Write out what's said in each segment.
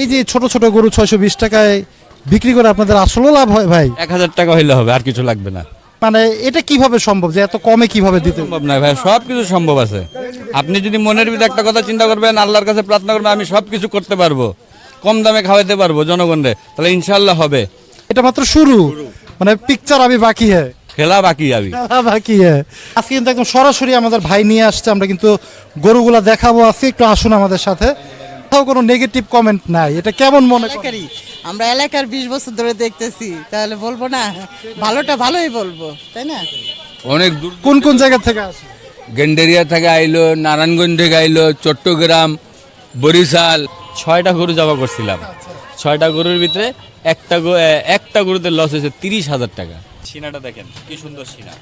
এই যে ছোট ছোট গরু ছয়শো বিশ টাকায় বিক্রি করে আপনাদের আসলেও লাভ হয় ভাই? এক হাজার টাকা হইলে হবে আর কিছু লাগবে না। মানে এটা কীভাবে সম্ভব যে এত কমে কীভাবে দিতে? সম্ভব নয় ভাই সব কিছু সম্ভব আছে। আপনি যদি মনের ভিতরে একটা কথা চিন্তা করবেন আল্লাহর কাছে প্রার্থনা করবেন আমি সব কিছু করতে পারব কম দামে খাওয়াইতে পারব জনগণরে তাহলে ইনশাল্লাহ হবে। এটা মাত্র শুরু। মানে পিকচার আমি বাকি হ্যাঁ খেলা বাকি যাবি বাকি হ্যাঁ আজকে কিন্তু একদম সরাসরি আমাদের ভাই নিয়ে আসছে আমরা কিন্তু গরুগুলা দেখাবো আজকে একটু আসুন আমাদের সাথে। কোথাও কোনো নেগেটিভ কমেন্ট নাই। এটা কেমন মনে? এলাকারই। আমরা এলাকার বিশ বছর ধরে দেখতেছি তাহলে বলব না ভালোটা ভালোই বলব তাই না? অনেক দূর কোন কোন জায়গা থেকে আসে? গেন্ডেরিয়া থেকে আইলো নারায়ণগঞ্জ থেকে আইলো চট্টগ্রাম বরিশাল। ছয়টা গরু জমা করছিলাম। ছয়টা গরুর ভিতরে একটা গরু- একটা গরুতে লস হয়েছে তিরিশ হাজার টাকা। সিনাটা দেখেন কি সুন্দর সিনা।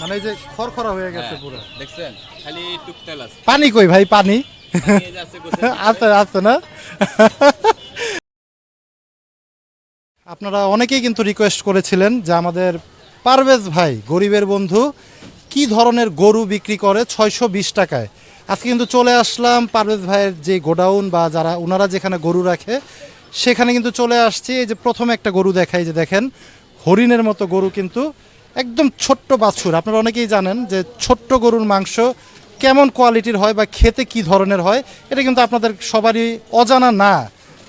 মানে যে খরখরা হয়ে গেছে পুরো। দেখছেন? খালি টুকতেল আছে। পানি কই ভাই পানি? আছে আছে না? আপনারা অনেকেই কিন্তু রিকোয়েস্ট করেছিলেন যে আমাদের পারভেজ ভাই, গরিবের বন্ধু, কি ধরনের গরু বিক্রি করে ছয়শো বিশ টাকায়? আজকে কিন্তু চলে আসলাম পারভেজ ভাইয়ের যে গোডাউন বা যারা ওনারা যেখানে গরু রাখে, সেখানে কিন্তু চলে আসছি। এই যে প্রথমে একটা গরু দেখাই যে দেখেন, হরিণের মতো গরু কিন্তু একদম ছোট্ট বাছুর। আপনারা অনেকেই জানেন যে ছোট্ট গরুর মাংস কেমন কোয়ালিটির হয় বা খেতে কি ধরনের হয় এটা কিন্তু আপনাদের সবারই অজানা না।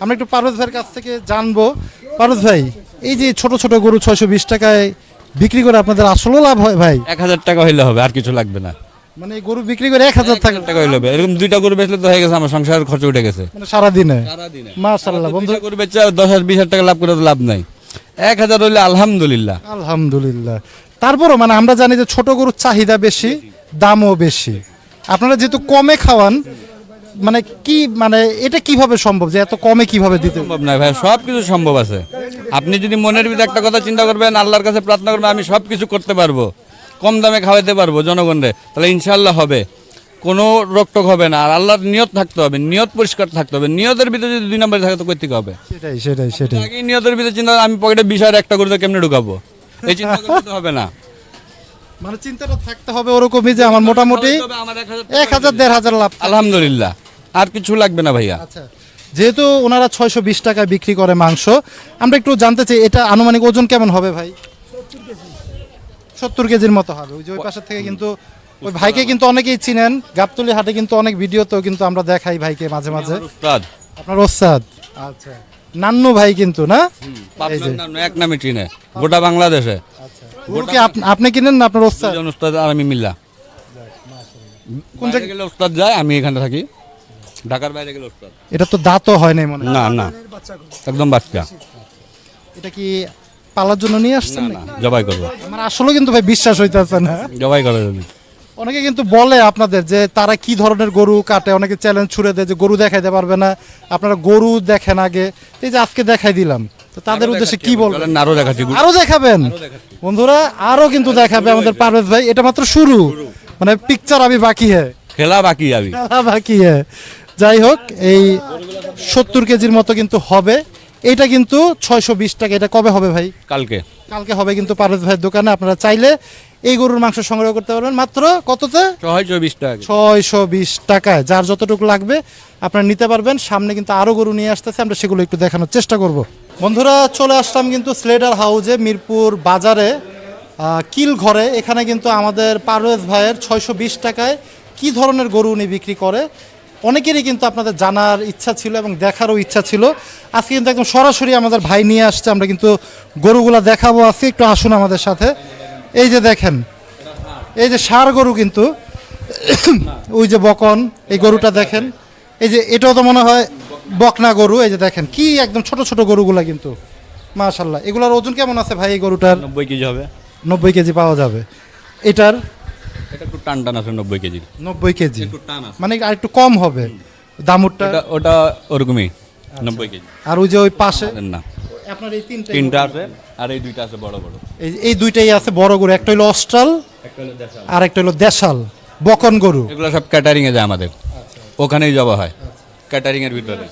আমরা একটু পারভেজ ভাইয়ের কাছ থেকে জানব। পারভেজ ভাই এই যে ছোট ছোট গরু ছয়শো বিশ টাকায় বিক্রি করে আপনাদের আসলেও লাভ হয় ভাই? এক হাজার টাকা হইলে হবে আর কিছু লাগবে না। মানে গরু বিক্রি করে এক হাজার টাকা হইলে হবে। এরকম দুইটা গরু বেচলে তো হয়ে গেছে আমার সংসারের খরচ উঠে গেছে। মানে সারাদিনে? মাশাল্লাহ বন্ধু। গরু বেচে দশ হাজার বিশ হাজার টাকা লাভ করে তো লাভ নাই। এক হাজার হইলে আলহামদুলিল্লাহ। আলহামদুলিল্লাহ। তারপরও মানে আমরা জানি যে ছোট গরুর চাহিদা বেশি দামও বেশি। আপনারা যেহেতু কমে খাওয়ান মানে কি মানে এটা কীভাবে সম্ভব? যে এত কমে কীভাবে দিতে? সম্ভব নয় ভাই সব কিছু সম্ভব আছে। আপনি যদি মনের ভিতরে একটা কথা চিন্তা করবেন আল্লাহর কাছে প্রার্থনা করবেন আমি সব কিছু করতে পারব। কম দামে খাওয়াইতে পারব জনগণরে। তাহলে ইনশাল্লাহ হবে। কোনো রোগটোক হবে না। আর আল্লাহর নিয়ত থাকতে হবে নিয়ত পরিষ্কার থাকতে হবে। নিয়তের ভিতরে যদি দুই নম্বরে থাকে তো করতে হবে? সেটাই সেটাই সেটাই। নিয়তের ভিতরে চিন্তা আমি পকেটে বিশ হাজার একটা করতে কেমনে ঢুকাবো? এই চিন্তা করতে হবে না। মানে চিন্তাটা থাকতে হবে ওরকমই যে আমার মোটামুটি এক হাজার দেড় হাজার লাভ আলহামদুলিল্লাহ। আর কিছু লাগবে না ভাইয়া? আচ্ছা যেহেতু ওনারা ছয়শো বিশ টাকায় বিক্রি করে মাংস আমরা একটু জানতে চাই এটা আনুমানিক ওজন কেমন হবে ভাই? সত্তর কেজির মতো হবে ওই যে ওই পাশের থেকে কিন্তু ওই ভাইকে কিন্তু অনেকেই চিনেন গাবতলি হাটে কিন্তু অনেক ভিডিওতেও কিন্তু আমরা দেখাই ভাইকে মাঝে মাঝে। আপনার ওস্তাদ? আচ্ছা। নান্নু ভাই কিন্তু না? এক নামে চিনে। গোটা বাংলাদেশে। গরুকে আপনি কিনেন না আপনার ওস্তাদ? উস্তাদ আর আমি মিল্লা। কোন জায়গায় গেলে উস্তাদ যায় আমি এখানে থাকি। ঢাকার বাইরে গেলে উস্তাদ এটা তো দাঁতও হয় নাই মনে না না। একদম বাচ্চা। এটা কি পালার জন্য নিয়ে আসছেন না জবাই করব। আমার আসলে কিন্তু ভাই বিশ্বাস হইতেছে না। জবাই করে দেবে অনেকে কিন্তু বলে আপনাদের যে তারা কি ধরনের গরু কাটে অনেকে চ্যালেঞ্জ ছুড়ে দেয় যে গরু দেখাইতে পারবে না আপনারা গরু দেখেন আগে। এই যে আজকে দেখাই দিলাম তো তাদের উদ্দেশ্যে কি বলবেন? আরও দেখাচ্ছি আরও দেখাবেন? বন্ধুরা আরও কিন্তু দেখাবে আমাদের পারভেজ ভাই এটা মাত্র শুরু। মানে পিকচার আমি বাকি হ্যাঁ খেলা বাকি যাবি বাকি হ্যাঁ যাই হোক এই সত্তর কেজির মতো কিন্তু হবে। এটা কিন্তু ছয়শো বিশ টাকা এটা কবে হবে ভাই? কালকে। কালকে হবে কিন্তু পারভেজ ভাইয়ের দোকানে আপনারা চাইলে এই গরুর মাংস সংগ্রহ করতে পারবেন। মাত্র কততে? ছয় বিশ টাকা। ছয়শো বিশ টাকায়। যার যতটুকু লাগবে আপনারা নিতে পারবেন। সামনে কিন্তু আরও গরু নিয়ে আসতেছে। আমরা সেগুলো একটু দেখানোর চেষ্টা করব। বন্ধুরা চলে আসলাম কিন্তু স্লেডার হাউজে মিরপুর বাজারে। কিল ঘরে এখানে কিন্তু আমাদের পারভেজ ভাইয়ের ছয়শো বিশ টাকায় কি ধরনের গরু উনি বিক্রি করে? অনেকেরই কিন্তু আপনাদের জানার ইচ্ছা ছিল এবং দেখারও ইচ্ছা ছিল। আজকে কিন্তু একদম সরাসরি আমাদের ভাই নিয়ে আসছে। আমরা কিন্তু গরুগুলা দেখাবো। আজকে একটু আসুন আমাদের সাথে। এই যে দেখেন এই যে সার গরু কিন্তু ওই যে বকন এই গরুটা দেখেন এই যে এটাও তো মনে হয় বকনা গরু এই যে দেখেন কি একদম ছোট ছোট গরুগুলা কিন্তু মাশাল্লাহ এগুলোর ওজন কেমন আছে ভাই এই গরুটার? নব্বই কেজি হবে। নব্বই কেজি পাওয়া যাবে। এটার? এটা একটু টান টান আছে নব্বই কেজি। নব্বই কেজি। মানে আর একটু কম হবে। দামুরটা? ওটা ওটা ওরকমই নব্বই কেজি। আর ওই যে ওই পাশে না। আপনার এই তিনটা তিনটা আছে আর এই দুইটা আছে বড় বড় এই এই দুইটাই আছে বড় গরু একটা হলো অস্ট্রাল একটা হলো দেশাল। আর একটা হলো দেশাল বকন গরু। এগুলো সব ক্যাটারিং এ যায় আমাদের। ওখানেই জবা হয় ক্যাটারিং এর ভিতরে।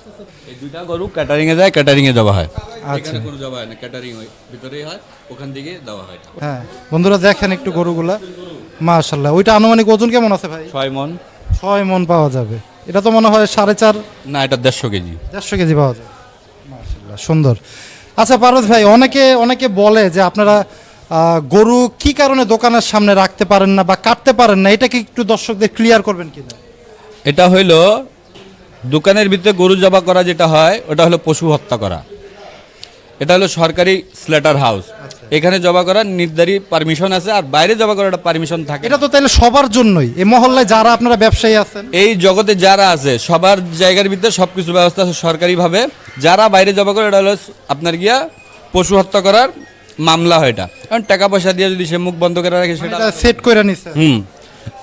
এই দুইটা গরু ক্যাটারিং এ যায় ক্যাটারিং এ জবা হয়। এখানে কোনো জবা হয় না ক্যাটারিং ভিতরেই হয় ওখান থেকে দেওয়া হয়। হ্যাঁ বন্ধুরা দেখেন একটু গরুগুলা। মাশাল্লাহ ওইটা আনুমানিক ওজন কেমন আছে ভাই? ছয় মন। ছয় মন পাওয়া যাবে। এটা তো মনে হয় সাড়ে চার না এটা দেড়শো কেজি। দেড়শো কেজি পাওয়া যাবে। মাশাআল্লাহ, সুন্দর। আচ্ছা পারভেজ ভাই, অনেকে অনেকে বলে যে আপনারা গরু কি কারণে দোকানের সামনে রাখতে পারেন না বা কাটতে পারেন না? এটাকে একটু দর্শকদের ক্লিয়ার করবেন কিনা? এটা হইল দোকানের ভিতরে গরু জবা করা যেটা হয়, ওটা হলো পশু হত্যা করা। এটা হলো সরকারি স্লেটার হাউস এখানে জবা করার নির্ধারিত পারমিশন আছে আর বাইরে জবা করার একটা পারমিশন থাকে। এটা তো তাহলে সবার জন্যই। এই মহল্লায় যারা আপনারা ব্যবসায়ী আছেন। এই জগতে যারা আছে সবার জায়গার ভিতরে সব কিছু ব্যবস্থা আছে সরকারিভাবে। যারা বাইরে জবা করে এটা হলো আপনার গিয়া পশু হত্যা করার মামলা হয় এটা। কারণ টাকা পয়সা দিয়ে যদি সে মুখ বন্ধ করে রাখে সেটা সেট করে নিছে। হুম।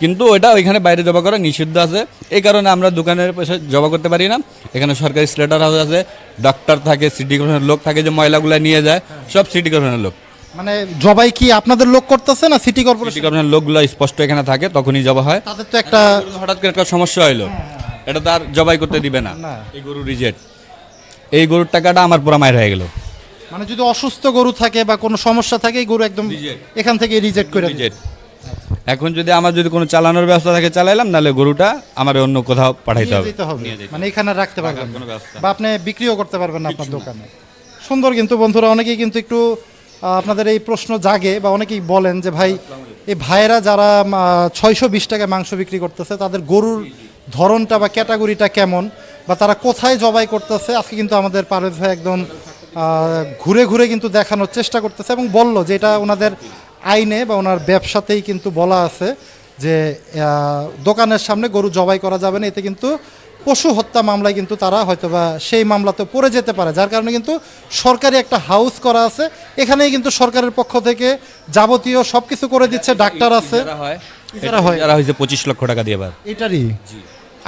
কিন্তু ওটা ওইখানে বাইরে জবা করা নিষিদ্ধ আছে। এই কারণে আমরা দোকানের পয়সা জবা করতে পারি না। এখানে সরকারি স্লেটার হাউস আছে ডাক্তার থাকে সিটি কর্পোরেশনের লোক থাকে যে ময়লাগুলো নিয়ে যায় সব সিটি কর্পোরেশনের লোক। মানে জবাই কি আপনাদের লোক করতেছে না সিটি সিটি কর্পোরেশন কর্পোরেশনের লোকগুলো স্পষ্ট এখানে থাকে তখনই জবা হয়। তাদের তো একটা হঠাৎ করে একটা সমস্যা হইল। এটা তার জবাই করতে দিবে না। না। এই গরু রিজেক্ট এই গরুর টাকাটা আমার পুরো মায়ের হয়ে গেল। মানে যদি অসুস্থ গরু থাকে বা কোনো সমস্যা থাকে এই গরু একদম এখান থেকে রিজেক্ট করে রিজেক্ট এখন যদি আমার যদি কোনো চালানোর ব্যবস্থা থাকে চালাইলাম নাহলে গরুটা আমার অন্য কোথাও পাঠাইতে হবে। যেতে হবে। মানে এখানে রাখতে পারবেন কোনো ব্যবস্থা বা আপনি বিক্রিও করতে পারবেন না আপনার দোকানে। সুন্দর কিন্তু বন্ধুরা অনেকেই কিন্তু একটু আহ, আপনাদের এই প্রশ্ন জাগে বা অনেকেই বলেন যে ভাই এই ভাইয়েরা যারা ছয়শো বিশ টাকায় মাংস বিক্রি করতেছে তাদের গরুর ধরনটা বা ক্যাটাগরিটা কেমন? বা তারা কোথায় জবাই করতেছে? আজকে কিন্তু আমাদের পারভেজ ভাই একদম আহ, ঘুরে ঘুরে কিন্তু দেখানোর চেষ্টা করতেছে এবং বলল যে এটা ওনাদের আইনে বা ওনার ব্যবসাতেই কিন্তু বলা আছে যে দোকানের সামনে গরু জবাই করা যাবে না। এতে কিন্তু পশু হত্যা মামলায় কিন্তু তারা হয়তো বা সেই মামলাতে পড়ে যেতে পারে। যার কারণে কিন্তু সরকারি একটা হাউস করা আছে। এখানেই কিন্তু সরকারের পক্ষ থেকে যাবতীয় সব কিছু করে দিচ্ছে। ডাক্তার আছে। পঁচিশ লক্ষ টাকা দিয়ে এটারই?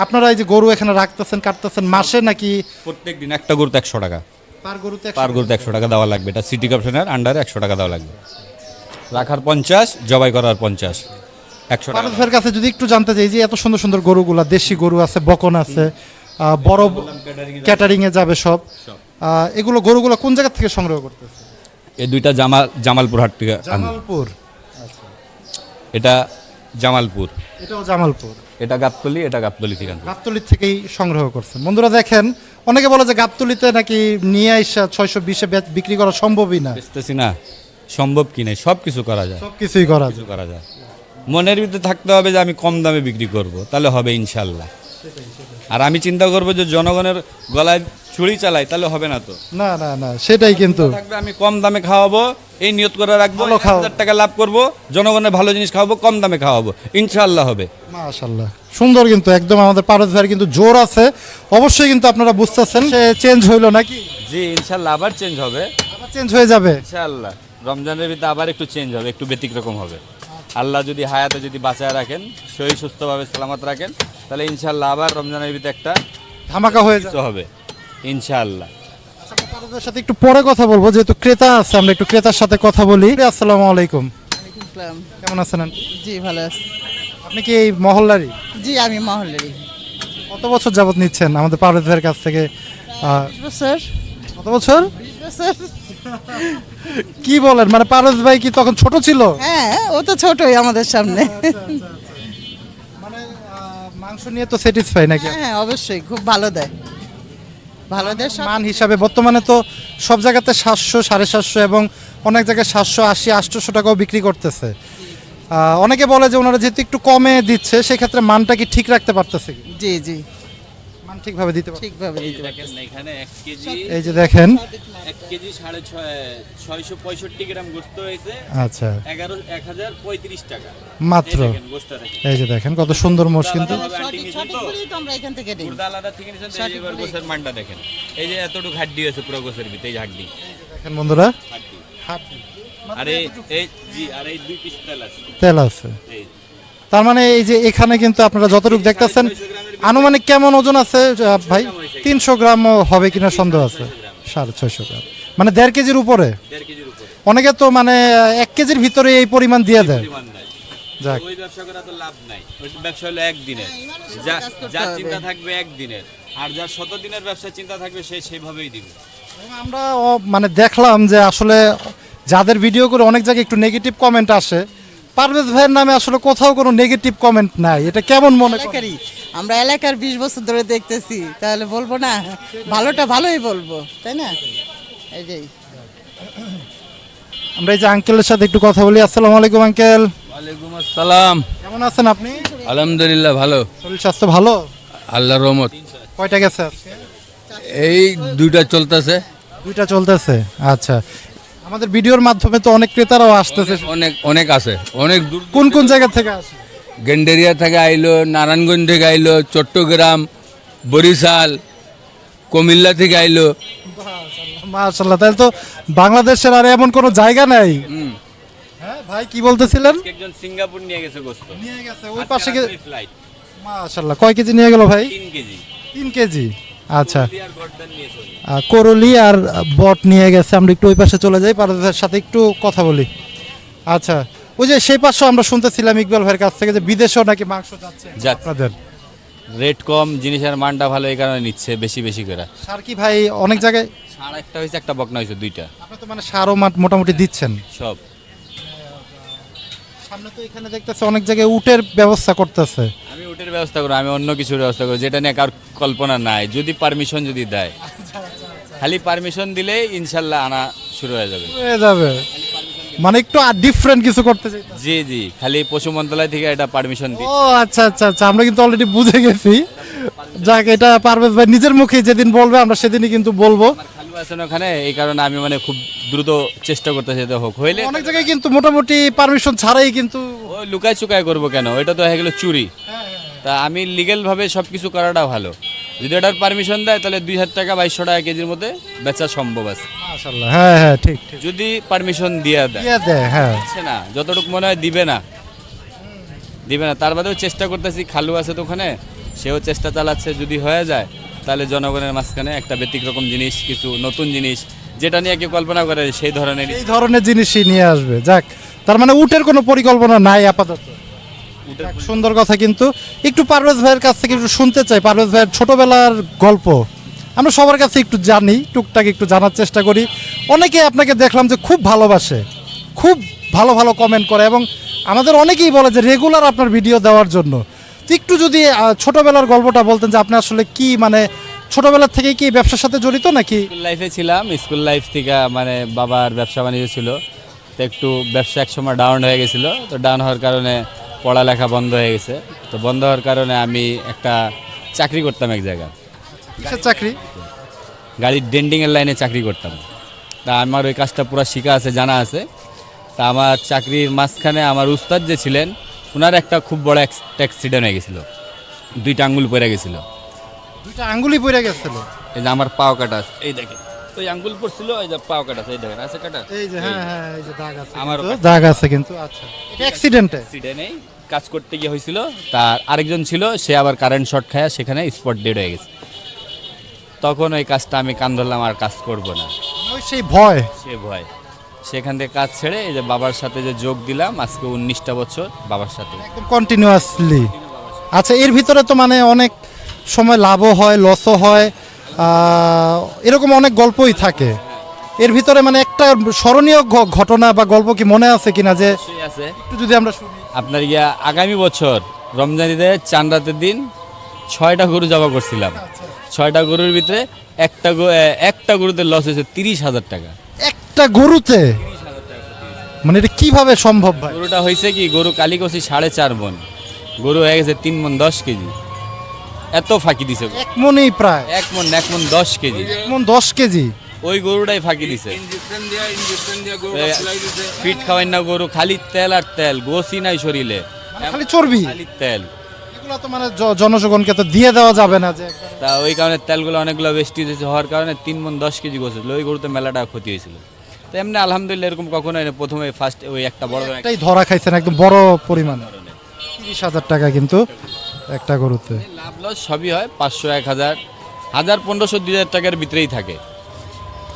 আপনারা এই যে গরু এখানে রাখতেছেন কাটতেছেন মাসে নাকি প্রত্যেক দিন একটা গরুতে একশো টাকা। পার গরুতে পার গরুতে একশো টাকা দেওয়া লাগবে। এটা সিটি কর্পোরেশনের আন্ডারে একশো টাকা দেওয়া লাগবে। রাখার পঞ্চাশ জবাই করার পঞ্চাশ। একশো পারসের কাছে যদি একটু জানতে চাই যে এত সুন্দর সুন্দর গরুগুলা দেশি গরু আছে বকন আছে বড় ক্যাটারিং এ যাবে। সব। এগুলো গরুগুলো কোন জায়গা থেকে সংগ্রহ করতেছে? এই দুইটা জামাল জামালপুর হাট থেকে জামালপুর? এটা জামালপুর। এটাও জামালপুর। এটা গাবতলি এটা গাবতলি থেকে। গাবতলি থেকেই সংগ্রহ করছেন। বন্ধুরা দেখেন অনেকে বলে যে গাবতলিতে নাকি নিয়ে আইসা ছয়শো বিশে বিক্রি করা সম্ভবই না। বেচতেছি না। সম্ভব কি নাই সব কিছু করা যায়। সব কিছুই করা কিছু যায় করা যায়। মনের ভিতরে থাকতে হবে যে আমি কম দামে বিক্রি করব তাহলে হবে ইনশাল্লাহ আর আমি চিন্তা করব যে জনগণের গলায় ছুরি চালাই তাহলে হবে না তো। না না না সেটাই কিন্তু। থাকবে আমি কম দামে খাওয়াবো এই নিয়ত করে রাখব হাজার টাকা লাভ করব জনগণের ভালো জিনিস খাওয়াবো কম দামে খাওয়াবো ইনশাল্লাহ হবে। মাশাল্লাহ সুন্দর কিন্তু একদম আমাদের পারস ভাইয়ের কিন্তু জোর আছে। অবশ্যই কিন্তু আপনারা বুঝতেছেন সে চেঞ্জ হইল নাকি? জি ইনশাল্লাহ আবার চেঞ্জ হবে। আবার চেঞ্জ হয়ে যাবে। ইনশাল্লাহ রমজানের ভিতরে আবার একটু চেঞ্জ হবে একটু ব্যতিক্রকম হবে। আল্লাহ যদি হায়াতে যদি বাঁচায় রাখেন শরীর সুস্থভাবে সালামত রাখেন তাহলে ইনশাল্লাহ আবার রমজানের ভিতরে একটা ধামাকা হয়ে হবে ইনশাল্লাহ পারসের সাথে একটু পরে কথা বলব যেহেতু ক্রেতা আছে আমরা একটু ক্রেতার সাথে কথা বলি। আসসালামু আলাইকুম। কেমন আছেন জি ভালো আছি। আপনি কি এই মহল্লারই? জি আমি মহল্লারই। কত বছর যাবত নিচ্ছেন আমাদের ভাইয়ের কাছ থেকে? বছর। কত বছর? বছর। কি বলেন? মানে পারভেজ ভাই কি তখন ছোট ছিল? হ্যাঁ ও তো ছোটই আমাদের সামনে। মানে মাংস নিয়ে তো স্যাটিসফাই নাকি? হ্যাঁ অবশ্যই খুব ভালো দেয়। ভালো দেয় সব। মান হিসাবে বর্তমানে তো সব জায়গাতে সাতশো সাড়ে সাতশো এবং অনেক জায়গায় সাতশো আশি আটশোশো টাকাও বিক্রি করতেছে। আহ, অনেকে বলে যে ওনারা যেহেতু একটু কমে দিচ্ছে সেক্ষেত্রে মানটা কি ঠিক রাখতে পারতেছে কি? জি জি। ঠিকভাবে দিতে ঠিকভাবে দিতে পারে। দেখেন এখানে এক কেজি এই যে দেখেন। এক কেজি সাড়ে ছয়শো পঁয়ষট্টি গ্রাম গোস্ত হয়েছে। আচ্ছা। এগারো এক হাজার পঁয়ত্রিশ টাকা। মাত্র। এই যে দেখেন কত সুন্দর মোষ কিন্তু। আমরা এখান থেকে নিই গুড়দা আলাদা থেকে নিয়েছেন এই এবার গোছের মানটা দেখেন। এই যে এতটুকু হাড্ডি আছে পুরো গোছের ভিতরে এই হাড্ডি। দেখেন বন্ধুরা। হাড্ডি। আর এই এই জি আর এই দুই পিস তেল আছে। তেল আছে। এই তার মানে এই যে এখানে কিন্তু আপনারা যতটুকু দেখতেছেন আনুমানিক কেমন ওজন আছে ভাই? তিনশো গ্রাম হবে কিনা সন্দেহ আছে? সাড়ে ছয়শো গ্রাম। মানে দেড় কেজির উপরে? অনেকে তো মানে এক কেজির ভিতরে এই পরিমাণ দিয়ে দেয়। যাক। ওই ব্যবসা করা তো লাভ নাই। ওই ব্যবসা হলো একদিনের। যা যার চিন্তা থাকবে একদিনের। আর যার শত দিনের ব্যবসা চিন্তা থাকবে সে সেভাবেই দিবে। আমরা মানে দেখলাম যে আসলে যাদের ভিডিও করে অনেক জায়গায় একটু নেগেটিভ কমেন্ট আসে পারভেজ ভাইয়ের নামে আসলে কোথাও কোনো নেগেটিভ কমেন্ট নাই। এটা কেমন মনে এলাকারই। আমরা এলাকার বিশ বছর ধরে দেখতেছি। তাহলে বলব না ভালোটা ভালোই বলব তাই না? এই যে। আমরা এই যে আঙ্কেলের সাথে একটু কথা বলি। আসসালামু আলাইকুম আঙ্কেল ওয়ালাইকুম আসসালাম। কেমন আছেন আপনি? আলহামদুলিল্লাহ ভালো। শরীর স্বাস্থ্য ভালো? আল্লাহর রহমত। কয়টা গেছে আজকে? এই দুইটা চলতেছে। দুইটা চলতেছে? আচ্ছা। আমাদের ভিডিওর মাধ্যমে তো অনেক ক্রেতারাও আসতেছে। অনেক অনেক আছে। অনেক দূর কোন কোন জায়গা থেকে আসে? গেন্ডেরিয়া থেকে আইলো নারায়ণগঞ্জ থেকে আইলো চট্টগ্রাম বরিশাল কুমিল্লা থেকে আইলো। মাশাল্লাহ তাহলে তো বাংলাদেশের আর এমন কোনো জায়গা নাই? হ্যাঁ ভাই কি বলতেছিলেন? একজন সিঙ্গাপুর নিয়ে গেছে গোস্ত। নিয়ে গেছে ওই পাশে মাশাল্লাহ কয় কেজি নিয়ে গেল ভাই? তিন কেজি। তিন কেজি। আচ্ছা। করলি আর বট নিয়ে গেছে আমরা একটু ওই পাশে চলে যাই পারদের সাথে একটু কথা বলি। আচ্ছা ওই যে সেই পাশে আমরা শুনতেছিলাম ইকবাল ভাইয়ের কাছ থেকে যে বিদেশেও নাকি মাংস যাচ্ছে। আপনাদের। রেট কম জিনিসের মানটা ভালো এই কারণে নিচ্ছে বেশি বেশি করে। সার কি ভাই অনেক জায়গায় সার একটা হয়েছে একটা বকনা হয়েছে দুইটা। আপনি তো মানে সারও মাঠ- মোটামুটি দিচ্ছেন। সব। সামনে তো এখানে দেখতেছে অনেক জায়গায় উটের ব্যবস্থা করতেছে। আমি ওটার ব্যবস্থা করব আমি অন্য কিছুর ব্যবস্থা করব যেটা নিয়ে কার কল্পনা নাই। যদি পারমিশন যদি দেয়। খালি পারমিশন দিলে ইনশাল্লাহ আনা শুরু হয়ে যাবে। হয়ে যাবে। মানে একটু ডিফারেন্ট কিছু করতে চাই। জি জি। খালি পশু মন্ত্রণালয় থেকে এটা পারমিশন দিই। ও আচ্ছা আচ্ছা আচ্ছা। আমরা কিন্তু অলরেডি বুঝে গেছি। যাক এটা পারভেজ ভাই নিজের মুখে যেদিন বলবে আমরা সেদিনই কিন্তু বলব। আছেন ওখানে এই কারণে আমি মানে খুব দ্রুত চেষ্টা করতেছি যে হোক হইলে অনেক জায়গায় কিন্তু মোটামুটি পারমিশন ছাড়াই কিন্তু ওই লুকায় চুকায় করব কেন? এটা তো হয়ে গেল চুরি। তা আমি লিগেল ভাবে সব কিছু করাটা ভালো। যদি এটার পারমিশন দেয় তাহলে দুই হাজার টাকা বাইশশো টাকা কেজির মধ্যে বেচা সম্ভব আছে। মাশাআল্লাহ হ্যাঁ হ্যাঁ ঠিক ঠিক। যদি পারমিশন দিয়ে দেয়। দিয়ে দেয় হ্যাঁ। দিচ্ছে না যতটুকু মনে হয় দিবে না। দিবে না তার বাদেও চেষ্টা করতেছি খালু আছে তো ওখানে সেও চেষ্টা চালাচ্ছে যদি হয়ে যায় তাহলে জনগণের মাঝখানে একটা ব্যতিক্রকম জিনিস কিছু নতুন জিনিস যেটা নিয়ে কেউ কল্পনা করে সেই ধরনের এই ধরনের জিনিসই নিয়ে আসবে। যাক তার মানে উটের কোনো পরিকল্পনা নাই আপাতত। সুন্দর কথা কিন্তু। একটু পারভেজ ভাইয়ের কাছ থেকে একটু শুনতে চাই। পারভেজ ভাইয়ের ছোটবেলার গল্প। আমরা সবার কাছে একটু জানি টুকটাক একটু জানার চেষ্টা করি। অনেকে আপনাকে দেখলাম যে খুব ভালোবাসে খুব ভালো ভালো কমেন্ট করে এবং আমাদের অনেকেই বলে যে রেগুলার আপনার ভিডিও দেওয়ার জন্য। তো একটু যদি ছোটবেলার গল্পটা বলতেন যে আপনি আসলে কি মানে ছোটবেলার থেকে কি ব্যবসার সাথে জড়িত নাকি? স্কুল লাইফে ছিলাম স্কুল লাইফ থেকে মানে বাবার ব্যবসা বাণিজ্য ছিল। তো একটু ব্যবসা এক সময় ডাউন হয়ে গেছিল। তো ডাউন হওয়ার কারণে পড়ালেখা বন্ধ হয়ে গেছে। তো বন্ধ হওয়ার কারণে আমি একটা চাকরি করতাম এক জায়গায়। চাকরি? গাড়ির ডেন্ডিংয়ের লাইনে চাকরি করতাম। তা আমার ওই কাজটা পুরো শিখা আছে জানা আছে। তা আমার চাকরির মাঝখানে আমার উস্তাদ যে ছিলেন ওনার একটা খুব বড় অ্যাক্সিডেন্ট হয়ে গেছিল। দুইটা আঙ্গুল পড়ে গেছিল। দুইটা আঙ্গুলই পড়ে গেছিল? এই যে আমার পাও কাটা আছে এই দেখেন। ওই আঙ্গুল পড়ছিল এই যে পাও কাটা আছে এই দেখেন আছে কাটা? এই যে হ্যাঁ হ্যাঁ এই যে দাগ আছে আমার দাগ আছে কিন্তু আচ্ছা। এটা অ্যাক্সিডেন্টে অ্যাক্সিডেন্টে কাজ করতে গিয়ে হয়েছিল। তার আরেকজন ছিল সে আবার কারেন্ট শর্ট খায় সেখানে স্পট ডেড হয়ে গেছে। তখন ওই কাজটা আমি কান ধরলাম আর কাজ করব না। ওই সেই ভয়? সে ভয়। সেখান থেকে কাজ ছেড়ে এই যে বাবার সাথে যে যোগ দিলাম আজকে উনিশটা বছর বাবার সাথে। একদম কন্টিনিউয়াসলি আচ্ছা এর ভিতরে তো মানে অনেক সময় লাভও হয় লসও হয় এরকম অনেক গল্পই থাকে। এর ভিতরে মানে একটা স্মরণীয় ঘটনা বা গল্প কি মনে আছে কিনা যে একটু যদি আমরা শুনি। আপনার ইয়া আগামী বছর রমজান ঈদের চান রাতের দিন ছয়টা গরু জবা করছিলাম। ছয়টা গরুর ভিতরে একটা একটা গরুতে লস হয়েছে তিরিশ হাজার টাকা। একটা গরুতে? মানে এটা কীভাবে সম্ভব ভাই? গরুটা হয়েছে কি গরু কালিকসি সাড়ে চার মন। গরু হয়ে গেছে তিন মন দশ কেজি। এত ফাঁকি দিছে এক মনেই প্রায়। এক মন এক মন দশ কেজি। এক মন দশ কেজি? ওই গরুটাই ফাঁকি দিছে। ফিট খাওয়াই না গরু খালি তেল আর তেল গোসি নাই শরীরে। মানে খালি চর্বি? খালি তেল। এগুলো তো মানে জ- তো দিয়ে দেওয়া যাবে না যে তা ওই কারণে তেলগুলো অনেকগুলো হয়েছে হওয়ার কারণে তিন মন দশ কেজি গোছ ওই গরুতে মেলাটা ক্ষতি হয়েছিল। তো এমনি আলহামদুলিল্লাহ এরকম কখনো হয় না প্রথমে ফার্স্ট ওই একটা বড় একটাই ধরা খাইছেন একদম বড় পরিমাণ। তিরিশ হাজার টাকা কিন্তু একটা গরুতে। লাভ লস সবই হয় পাঁচশো এক হাজার হাজার পনেরোশো দুই হাজার টাকার ভিতরেই থাকে।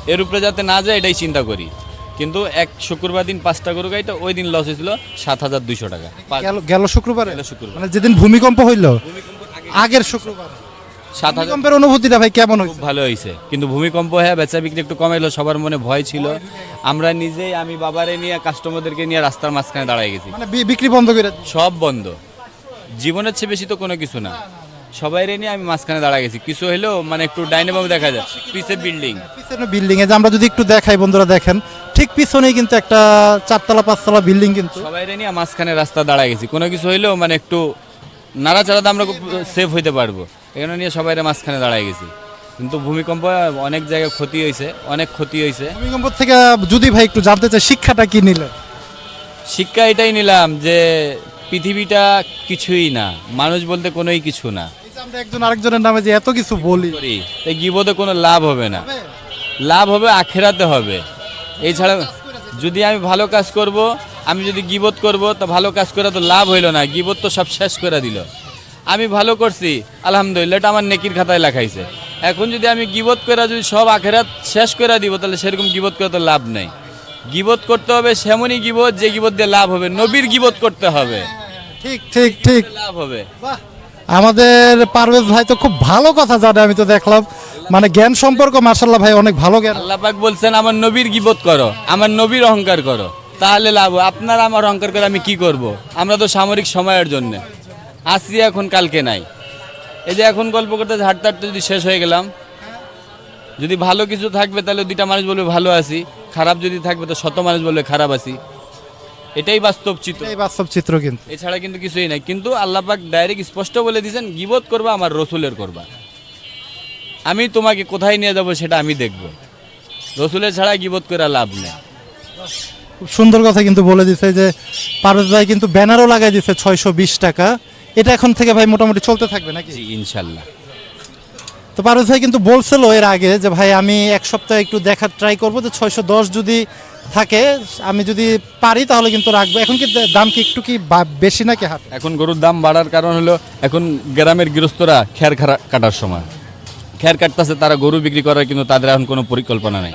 এর উপরে যাতে না যায় এটাই চিন্তা করি। কিন্তু এক শুক্রবার দিন পাঁচটা গরু গাইটা ওই দিন লস হয়েছিল সাত হাজার দুইশো টাকা। পাঁচ- গেল গেল শুক্রবারে? গেল শুক্রবার। মানে যেদিন ভূমিকম্প হইল আগের শুক্রবার। সাত হাজার ভূমিকম্পের অনুভূতিটা ভাই কেমন খুব হয়েছে? ভালো হয়েছে। কিন্তু ভূমিকম্প হয়ে বেচা বিক্রি একটু কমাইলো সবার মনে ভয় ছিল। আমরা নিজেই আমি বাবারে নিয়ে কাস্টমারদেরকে নিয়ে রাস্তার মাঝখানে দাঁড়ায় গেছি। মানে বি- বিক্রি বন্ধ করে। সব বন্ধ। জীবনের চেয়ে বেশি তো কোনো কিছু না। সবাই নিয়ে আমি মাঝখানে দাঁড়া গেছি। কিছু হলেও মানে একটু ডাইনে বামে দেখা যায়। পিছে বিল্ডিং পিছনে বিল্ডিং এ যে আমরা যদি একটু দেখাই বন্ধুরা দেখেন ঠিক পিছনেই কিন্তু একটা চারতলা পাঁচতলা বিল্ডিং কিন্তু। সবাই রে নিয়ে মাঝখানে রাস্তা দাঁড়া গেছি। কোনো কিছু হইলেও মানে একটু নাড়াচাড়াতে আমরা সেফ হইতে পারব। এখানে নিয়ে সবাই মাঝখানে দাঁড়ায় গেছি। কিন্তু ভূমিকম্প অনেক জায়গায় ক্ষতি হয়েছে অনেক ক্ষতি হয়েছে ভূমিকম্প থেকে যদি ভাই একটু জানতে চাই শিক্ষাটা কি নিলে? শিক্ষা এটাই নিলাম যে পৃথিবীটা কিছুই না মানুষ বলতে কোনোই কিছু না। আমরা একজন আরেকজনের নামে যে এত কিছু বলি। তাই গিবতে কোনো লাভ হবে না। লাভ হবে আখেরাতে হবে। এছাড়া যদি আমি ভালো কাজ করব আমি যদি গিবত করব তো ভালো কাজ করে তো লাভ হইল না। গিবত তো সব শেষ করে দিল। আমি ভালো করছি আলহামদুলিল্লাহ এটা আমার নেকির খাতায় লেখাইছে। এখন যদি আমি গিবত করে যদি সব আখেরাত শেষ করে দিব তাহলে সেরকম গিবত করে তো লাভ নেই। গিবত করতে হবে সেমনই গিবত যে গিবত দিয়ে লাভ হবে। নবীর গিবত করতে হবে। ঠিক ঠিক ঠিক। লাভ হবে। আমাদের পারভেজ ভাই তো খুব ভালো কথা জানে আমি তো দেখলাম। মানে জ্ঞান সম্পর্ক মার্শাল্লাহ ভাই অনেক ভালো জ্ঞান। আল্লাহ পাক বলছেন আমার নবীর গিবত করো আমার নবীর অহংকার করো। তাহলে লাভ। আপনার আমার অহংকার করে আমি কি করব। আমরা তো সামরিক সময়ের জন্য। আসি এখন কালকে নাই। এই যে এখন গল্প করতে হাঁটতে হাঁটতে যদি শেষ হয়ে গেলাম যদি ভালো কিছু থাকবে তাহলে দুইটা মানুষ বলবে ভালো আছি খারাপ যদি থাকবে তো শত মানুষ বলবে খারাপ আছি। এটাই বাস্তব চিত্র। এই বাস্তব চিত্র কিন্তু। এছাড়া কিন্তু কিছুই নাই। কিন্তু আল্লাহ পাক ডাইরেক্ট স্পষ্ট বলে দিয়েছেন গিবত করবা আমার রসুলের করবা। আমি তোমাকে কোথায় নিয়ে যাব সেটা আমি দেখব। রসুলের ছাড়া গিবত করে লাভ নেই। খুব সুন্দর কথা কিন্তু বলে দিছে যে পারভেজ ভাই কিন্তু ব্যানারও লাগাই দিছে ছয়শো বিশ টাকা। এটা এখন থেকে ভাই মোটামুটি চলতে থাকবে নাকি? ইনশাল্লাহ। তো পারভেজ ভাই কিন্তু বলছিল এর আগে যে ভাই আমি এক সপ্তাহ একটু দেখার ট্রাই করব যে ছয়শো দশ যদি থাকে আমি যদি পারি তাহলে কিন্তু রাখব। এখন কি দাম কি একটু কি বেশি নাকি হাত এখন গরুর দাম বাড়ার কারণ হলো এখন গ্রামের গৃহস্থরা খ্যার কাটার সময়। খ্যার কাটতেছে তারা গরু বিক্রি করার কিন্তু তাদের এখন কোনো পরিকল্পনা নেই।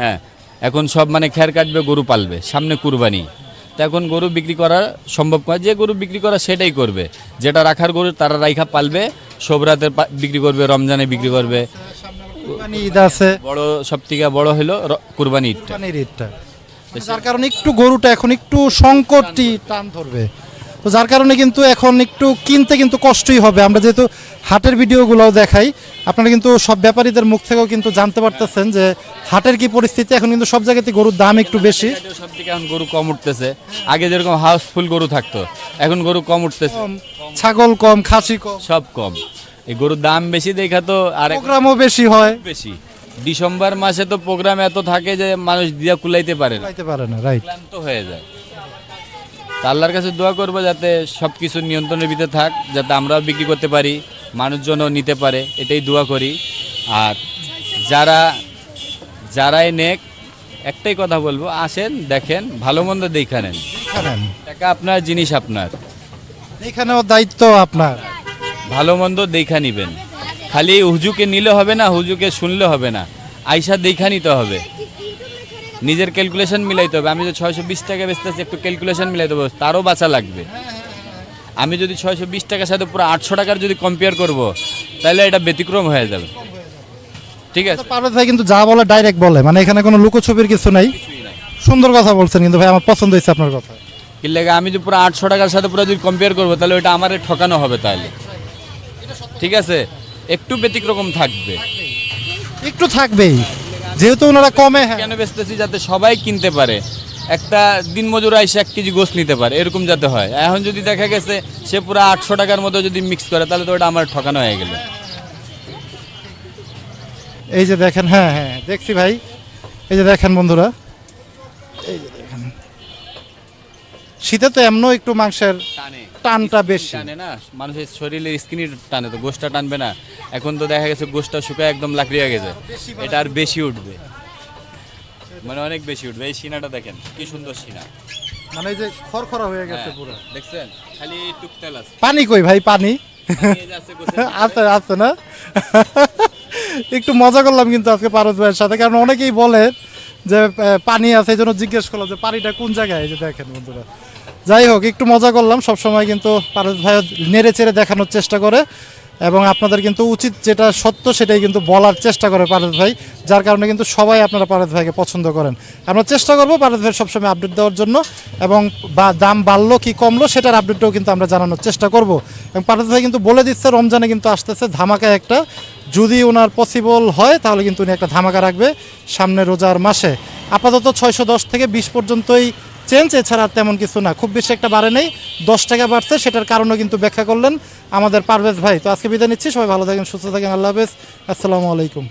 হ্যাঁ এখন সব মানে খ্যার কাটবে গরু পালবে সামনে কুরবানি। তো এখন গরু বিক্রি করা সম্ভব নয় যে গরু বিক্রি করা সেটাই করবে। যেটা রাখার গরু তারা রাইখা পালবে সবরাতের পা- বিক্রি করবে রমজানে বিক্রি করবে। ঈদ আছে। বড় সব থেকে বড় হলো কুরবানি ঈদটা। ঈদটা। যার কারণে একটু গরুটা এখন একটু সংকটটি টান ধরবে। তো যার কারণে কিন্তু এখন একটু কিনতে কিন্তু কষ্টই হবে। আমরা যেহেতু হাটের ভিডিওগুলোও দেখাই আপনারা কিন্তু সব ব্যাপারীদের মুখ থেকেও কিন্তু জানতে পারতেছেন যে হাটের কি পরিস্থিতি। এখন কিন্তু সব জায়গাতে গরুর দাম একটু বেশি। সব থেকে এখন গরু কম উঠতেছে। আগে যেরকম হাউসফুল গরু থাকতো এখন গরু কম উঠতেছে। ছাগল কম খাসি কম। সব কম। এই গরুর দাম বেশি দেখা তো আর প্রোগ্রামও বেশি হয়। বেশি। ডিসেম্বর মাসে তো প্রোগ্রাম এত থাকে যে মানুষ দিয়া কুলাইতে পারে না। রাইট ক্লান্ত হয়ে যায়। তা আল্লাহর কাছে দোয়া করব যাতে সব কিছু নিয়ন্ত্রণের ভিতরে থাক যাতে আমরাও বিক্রি করতে পারি মানুষজনও নিতে পারে এটাই দোয়া করি। আর যারা যারাই নেক একটাই কথা বলব আসেন দেখেন ভালো মন্দ দেখা নেন। টাকা আপনার জিনিস আপনার। এখানেও দায়িত্ব আপনার। ভালো মন্দ দেখা নিবেন। খালি হুজুকে নিলে হবে না হুজুকে শুনলে হবে না। আইসা দেখা নিতে হবে। নিজের ক্যালকুলেশন মিলাইতে হবে। আমি যদি ছয়শো বিশ টাকা বেচতেছি একটু ক্যালকুলেশন মিলাইতে হবে। তারও বাঁচা লাগবে। আমি যদি ছয়শো বিশ টাকার সাথে পুরো আটশো টাকার যদি কম্পেয়ার করব তাহলে এটা ব্যতিক্রম হয়ে যাবে। ঠিক আছে? পারভেজ ভাই কিন্তু যা বলে ডাইরেক্ট বলে। মানে এখানে কোনো লুকোছবির কিছু নাই। সুন্দর কথা বলছেন কিন্তু ভাই আমার পছন্দ হয়েছে আপনার কথা। কি লাগে আমি যদি পুরো আটশো টাকার সাথে পুরো যদি কম্পেয়ার করব তাহলে ওইটা আমার ঠকানো হবে তাহলে। ঠিক আছে? একটু ব্যতিক্রম থাকবে। একটু থাকবেই। যেহেতু ওনারা কমে হ্যাঁ। কেন বেচতেছি? যাতে সবাই কিনতে পারে। একটা দিন মজুর এসে এক কেজি গোস নিতে পারে এরকম যাতে হয়। এখন যদি দেখা গেছে সে পুরো আটশো টাকার মতো যদি মিক্স করে তাহলে তো ওটা আমার ঠকানো হয়ে গেল। এই যে দেখেন হ্যাঁ হ্যাঁ দেখছি ভাই। এই যে দেখেন বন্ধুরা। এই যে দেখেন। শীতে তো এমনও একটু মাংসের টানে। টানটা বেশি। টানে না মানুষের শরীরের স্কিনই টানে তো গোষ্ঠটা টানবে না। এখন তো দেখা গেছে গোষ্ঠটা শুকায় একদম লাকড়ি হয়ে গেছে। এটা আর বেশি উঠবে। মানে অনেক বেশি উঠবে। এই সিনাটা দেখেন কি সুন্দর সিনা। মানে এই যে খরখরা হয়ে গেছে হ্যাঁ, পুরো। দেখছেন? খালি টুকতেল আছে। পানি কই ভাই পানি? আছে আছে না? একটু মজা করলাম কিন্তু আজকে পারস ভাইয়ের সাথে কারণ অনেকেই বলে যে পানি আছে এই জন্য জিজ্ঞেস করলাম যে পানিটা কোন জায়গায়? এই যে দেখেন বন্ধুরা। যাই হোক, একটু মজা করলাম। সব সময় কিন্তু পারস ভাই নেড়ে চেড়ে দেখানোর চেষ্টা করে এবং আপনাদের কিন্তু উচিত যেটা সত্য সেটাই কিন্তু বলার চেষ্টা করে পারভেজ ভাই, যার কারণে কিন্তু সবাই আপনারা পারভেজ ভাইকে পছন্দ করেন। আমরা চেষ্টা করব পারভেজ ভাই সবসময় আপডেট দেওয়ার জন্য এবং বা দাম বাড়লো কি কমলো সেটার আপডেটটাও কিন্তু আমরা জানানোর চেষ্টা করব। এবং পারভেজ ভাই কিন্তু বলে দিচ্ছে, রমজানে কিন্তু আসতেছে ধামাকা একটা। যদি ওনার পসিবল হয়, তাহলে কিন্তু উনি একটা ধামাকা রাখবে সামনে রোজার মাসে। আপাতত ছয়শো দশ থেকে বিশ পর্যন্তই চেঞ্জ, এছাড়া তেমন কিছু না। খুব বেশি একটা বাড়ে নেই। দশ টাকা বাড়ছে, সেটার কারণও কিন্তু ব্যাখ্যা করলেন আমাদের পারভেজ ভাই। তো আজকে বিদায় নিচ্ছি, সবাই ভালো থাকেন, সুস্থ থাকেন, আল্লাহ হাফেজ। আসসালামু আলাইকুম।